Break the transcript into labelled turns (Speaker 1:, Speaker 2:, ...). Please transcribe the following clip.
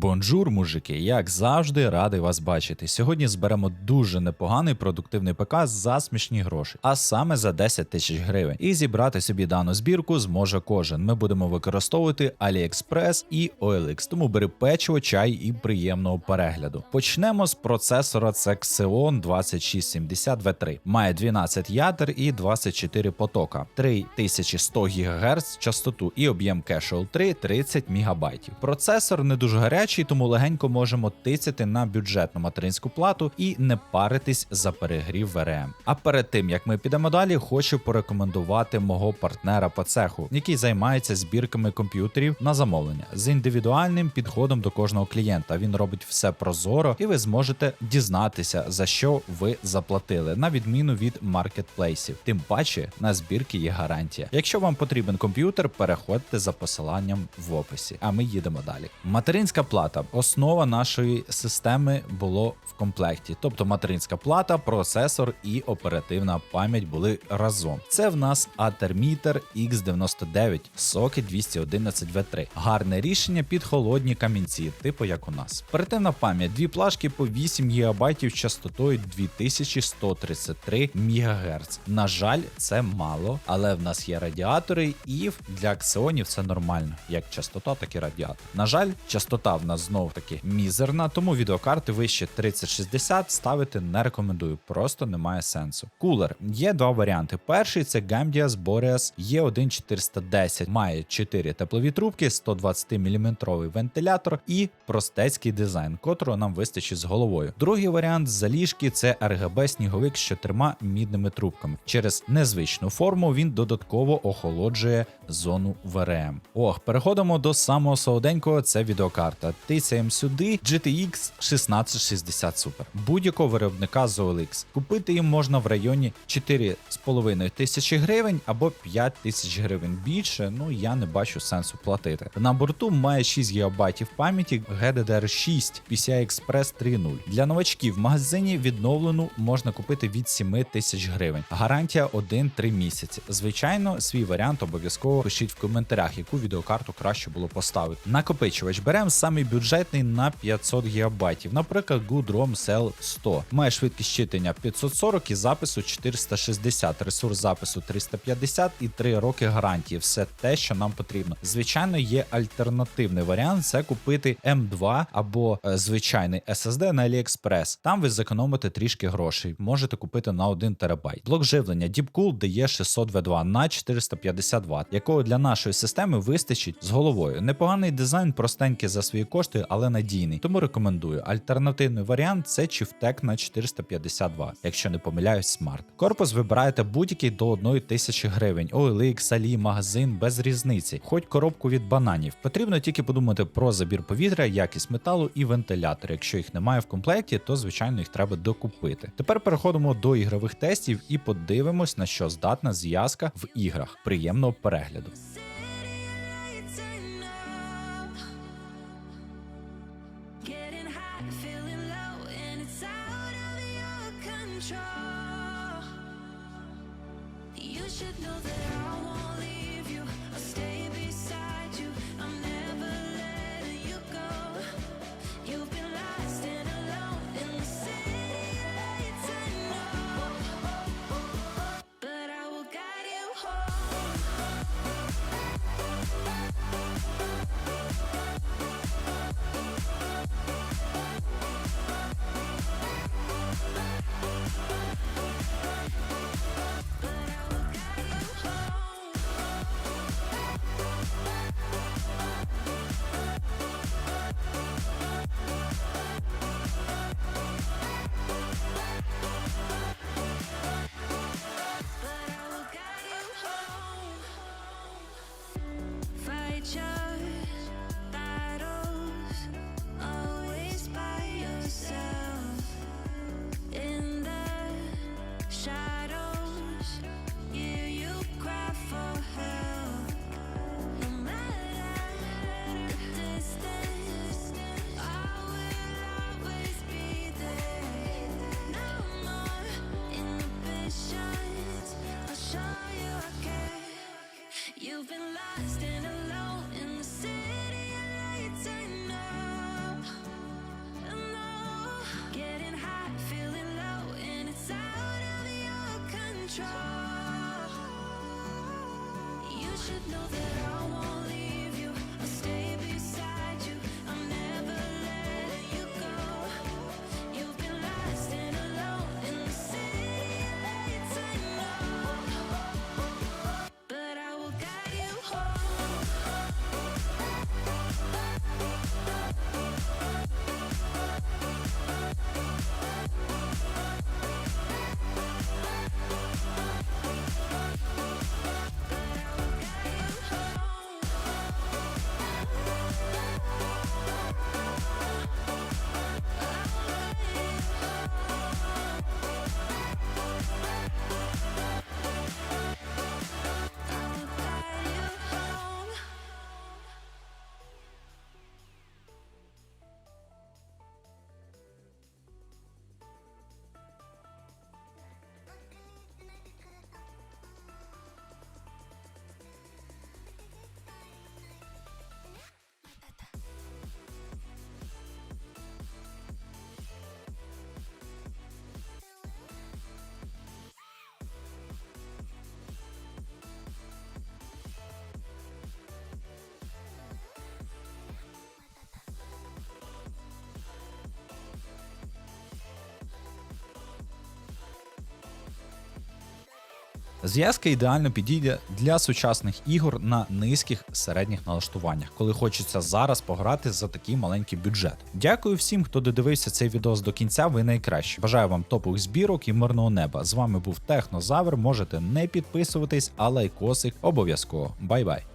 Speaker 1: Бонжур, мужики, як завжди, радий вас бачити. Сьогодні зберемо дуже непоганий продуктивний ПК за смішні гроші, а саме за 10 тисяч гривень. І зібрати собі дану збірку зможе кожен. Ми будемо використовувати AliExpress і OLX, тому бери печиво, чай і приємного перегляду. Почнемо з процесора це Xeon 2670 V3. Має 12 ядер і 24 потока, 3100 ГГц частоту і об'єм кешу L3 30 МБ. Процесор не дуже гарячий, тому легенько можемо тицяти на бюджетну материнську плату і не паритись за перегрів ВРМ. А перед тим як ми підемо далі, хочу порекомендувати мого партнера по цеху, який займається збірками комп'ютерів на замовлення з індивідуальним підходом до кожного клієнта. Він робить все прозоро, і ви зможете дізнатися за що ви заплатили, на відміну від маркетплейсів. Тим паче на збірки є гарантія. Якщо вам потрібен комп'ютер, переходьте за посиланням в описі. А ми їдемо далі. Материнська плата основа нашої системи було в комплекті, тобто материнська плата, процесор і оперативна пам'ять були разом. Це в нас Atermeter X99 Socket 211 V3. Гарне рішення під холодні камінці, типу як у нас. Оперативна пам'ять, дві плашки по 8 ГБ з частотою 2133 МГц. На жаль, це мало, але в нас є радіатори, і для ксеонів це нормально, як частота, так і радіатор. На жаль, частота в нас знов таки мізерна, тому відеокарти вище 3060 ставити не рекомендую, просто немає сенсу. Кулер є два варіанти. Перший це Gambias Boreas E1410, має 4 теплові трубки, 120 мм вентилятор і простецький дизайн, котрого нам вистачить з головою. Другий варіант заліжки це RGB сніговик з чотирма мідними трубками. Через незвичну форму він додатково охолоджує зону ВРМ. Ох, переходимо до самого солоденького. Це відеокарта. Тицяємо сюди GTX 1660 Super. Будь-якого виробника з OLX. Купити їм можна в районі 4,5 тисячі гривень або 5 тисяч гривень більше. Ну я не бачу сенсу платити. На борту має 6 ГБ пам'яті GDDR6 PCI Express 3.0. Для новачків в магазині відновлену можна купити від 7 тисяч гривень. Гарантія 1-3 місяці. Звичайно, свій варіант обов'язково пишіть в коментарях, яку відеокарту краще було поставити. Накопичувач беремо самий бюджетний на 500 ГБ. Наприклад, Good ROM Cell 100. Має швидкість читання 540 і запису 460, ресурс запису 350 і 3 роки гарантії. Все те, що нам потрібно. Звичайно, є альтернативний варіант це купити M2 або е, звичайний SSD на AliExpress. Там ви зекономите трішки грошей. Можете купити на 1 терабайт. Блок живлення Deepcool дає 600 V2 на 450 Вт, якого для нашої системи вистачить з головою. Непоганий дизайн, простенький за свої кошти, але надійний. Тому рекомендую. Альтернативний варіант це Chieftec на 450 Вт, якщо не помиляюсь, Smart. Корпус вибираєте будь-який до 1 тисячі гривень. OLX, Ali, магазин без різниці. Хоч коробку від бананів. Потрібно тільки подумати про забір повітря, якість металу і вентилятор. Якщо їх немає в комплекті, то звичайно їх треба докупити. Тепер переходимо до ігрових тестів і подивимось, на що здатна зв'язка в іграх. Приємного перегляду.
Speaker 2: You should know that I won't leave you. I'll stay beside you. I'm never letting you go. You've been lost and alone in the city lights. I know, but I will guide you home. Thank you. Know that
Speaker 1: Зв'язка ідеально підійде для сучасних ігор на низьких середніх налаштуваннях, коли хочеться зараз пограти за такий маленький бюджет. Дякую всім, хто додивився цей відос до кінця. Ви найкращі. Бажаю вам топових збірок і мирного неба. З вами був Технозавр. Можете не підписуватись, а лайкосик обов'язково. Бай-бай.